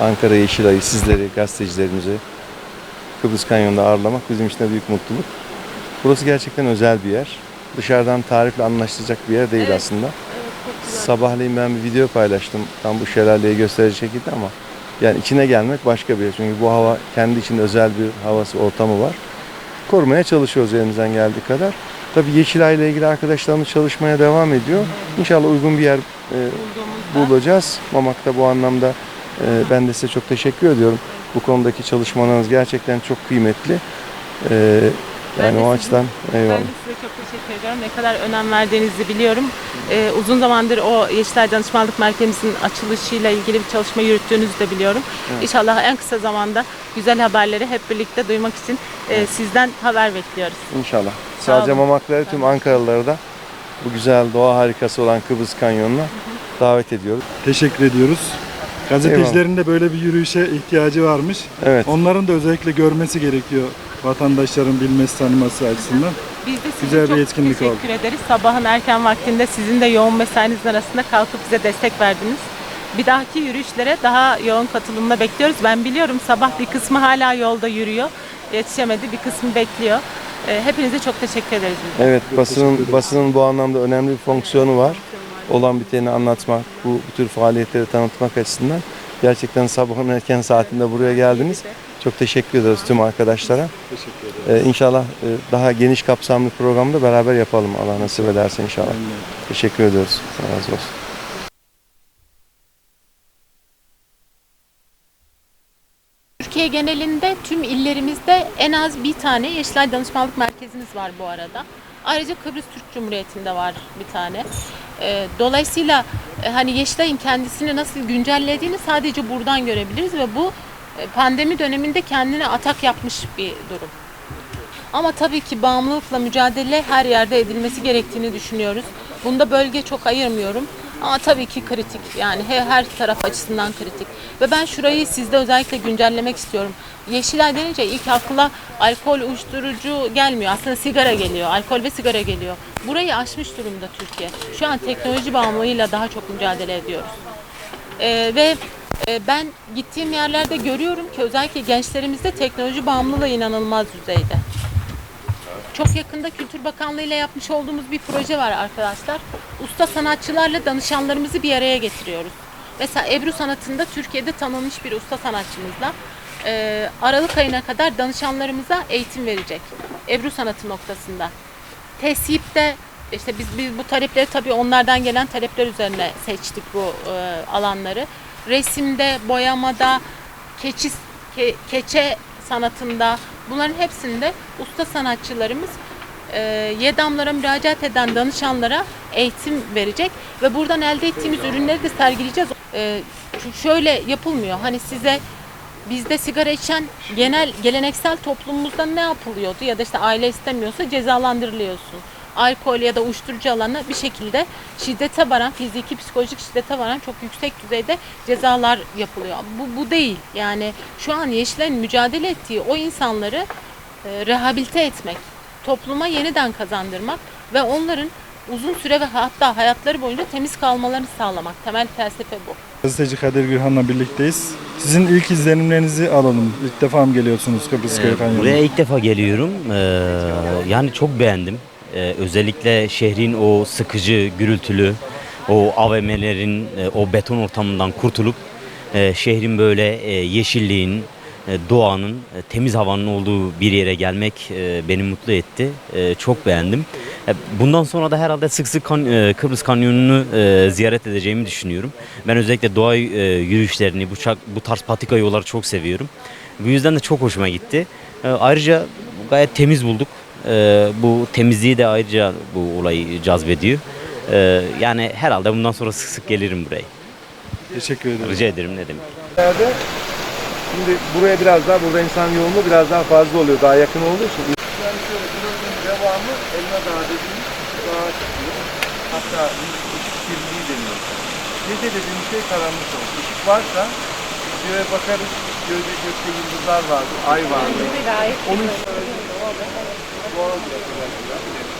Ankara Yeşilay'ı sizleri, gazetecilerimizi Kıbrıs Kanyonu'nda ağırlamak bizim için de büyük mutluluk. Burası gerçekten özel bir yer. Dışarıdan tarifle anlaşılacak bir yer değil aslında. Sabahleyin ben bir video paylaştım tam bu şelaleyi gösterecek şekilde ama yani içine gelmek başka bir yer. Çünkü bu hava kendi içinde özel bir havası, ortamı var. Korumaya çalışıyoruz elimizden geldiği kadar. Tabii Yeşilay ile ilgili arkadaşlarımız çalışmaya devam ediyor. İnşallah uygun bir yer e, bulacağız. Mamak'ta bu anlamda e, ben de size çok teşekkür ediyorum. Bu konudaki çalışmalarınız gerçekten çok kıymetli. E, yani de o açıdan eyvallah. Ben de size çok teşekkür ediyorum. Ne kadar önem verdiğinizi biliyorum. Ee, uzun zamandır o Yeşilay Danışmanlık Merkezimizin açılışıyla ilgili bir çalışma yürüttüğünüzü de biliyorum. İnşallah en kısa zamanda güzel haberleri hep birlikte duymak için e, sizden haber bekliyoruz. İnşallah. Sağ Sadece. Mamakları tüm Ankaralıları da bu güzel doğa harikası olan Kıbrıs Kanyonu'na davet ediyoruz. Teşekkür ediyoruz. Gazetecilerin de böyle bir yürüyüşe ihtiyacı varmış. Evet. Onların da özellikle görmesi gerekiyor vatandaşların bilmesi tanıması açısından. Biz de size Güzel bir çok etkinlik teşekkür ederiz. Sabahın erken vaktinde sizin de yoğun mesainizin arasında kalkıp bize destek verdiniz. Bir dahaki yürüyüşlere daha yoğun katılımla bekliyoruz. Ben biliyorum sabah bir kısmı hala yolda yürüyor. Yetişemedi, bir kısmı bekliyor. Ee, Hepinize çok teşekkür ederiz. Evet, basının basının bu anlamda önemli bir fonksiyonu var. Olan biteni anlatmak, bu, bu tür faaliyetleri tanıtmak açısından gerçekten sabahın erken saatinde buraya geldiniz. Çok teşekkür ederiz tüm arkadaşlara. Teşekkür ederim. Ee, inşallah e, daha geniş kapsamlı programda beraber yapalım Allah nasip ederse inşallah. Teşekkür ediyoruz. Allah razı olsun. Türkiye genelinde tüm illerimizde en az bir tane Yeşilay Danışmanlık Merkezimiz var bu arada. Ayrıca Kıbrıs Türk Cumhuriyeti'nde var bir tane. Ee, Dolayısıyla e, hani Yeşilay'ın kendisini nasıl güncellediğini sadece buradan görebiliriz ve bu e, pandemi döneminde kendine atak yapmış bir durum. Ama tabii ki bağımlılıkla mücadele her yerde edilmesi gerektiğini düşünüyoruz. Bunda bölge çok ayırmıyorum. Ama tabii ki kritik. Yani he- her taraf açısından kritik. Ve ben şurayı sizde özellikle güncellemek istiyorum. Yeşilay denince ilk akla alkol, uyuşturucu gelmiyor. Aslında sigara geliyor. Alkol ve sigara geliyor. Burayı aşmış durumda Türkiye. Şu an teknoloji bağımlılığıyla daha çok mücadele ediyoruz. Ee, ve e, ben gittiğim yerlerde görüyorum ki özellikle gençlerimizde teknoloji bağımlılığı inanılmaz düzeyde. Çok yakında Kültür Bakanlığı ile yapmış olduğumuz bir proje var arkadaşlar. Usta sanatçılarla danışanlarımızı bir araya getiriyoruz. Mesela Ebru sanatında Türkiye'de tanınmış bir usta sanatçımızla e, Aralık ayına kadar danışanlarımıza eğitim verecek. Ebru sanatı noktasında. Tesipte işte biz, biz bu talepleri tabii onlardan gelen talepler üzerine seçtik bu e, alanları. Resimde, boyamada, keçi, ke- keçe sanatında bunların hepsinde usta sanatçılarımız e, YEDAM'lara müracaat eden danışanlara eğitim verecek ve buradan elde ettiğimiz ürünleri de sergileyeceğiz. E, şöyle yapılmıyor. Hani size bizde sigara içen genel geleneksel toplumumuzda ne yapılıyordu ya da işte aile istemiyorsa cezalandırılıyorsun. Alkol ya da uyuşturucu alanı bir şekilde şiddete varan, fiziki, psikolojik şiddete varan çok yüksek düzeyde cezalar yapılıyor. Bu, bu değil. Yani şu an Yeşilay'ın mücadele ettiği o insanları e, rehabilite etmek, topluma yeniden kazandırmak ve onların uzun süre ve hatta hayatları boyunca temiz kalmalarını sağlamak. Temel felsefe bu. Gazeteci Kadir Gürhan'la birlikteyiz. Sizin ilk izlenimlerinizi alalım. İlk defa mı geliyorsunuz Kıbrıs Köy Kanyonu'na? Buraya ilk defa geliyorum. Ee, yani çok beğendim. Ee, özellikle şehrin o sıkıcı, gürültülü, o AVM'lerin, e, o beton ortamından kurtulup e, şehrin böyle e, yeşilliğin, doğanın, temiz havanın olduğu bir yere gelmek beni mutlu etti. Çok beğendim. Bundan sonra da herhalde sık sık Kıbrıs Kanyonu'nu ziyaret edeceğimi düşünüyorum. Ben özellikle doğa yürüyüşlerini, bu, tarz patika yolları çok seviyorum. Bu yüzden de çok hoşuma gitti. Ayrıca gayet temiz bulduk. E, Bu temizliği de ayrıca bu olayı cazbediyor. E, Yani herhalde bundan sonra sık sık gelirim buraya. Teşekkür ederim. Rica ederim ne demek. Şimdi buraya biraz daha burada insan yoğunluğu biraz daha fazla oluyor. Daha yakın olduğu için. Yani şöyle buranın devamı Elma Dağı dediğimiz dağa çıkıyor. Hatta bir ışık kirliliği deniyor. Gece dediğimiz şey karanlık olur. Işık varsa göğe bakarız. Göğde gökte yıldızlar vardır, ay vardır. Onun fútbol, de la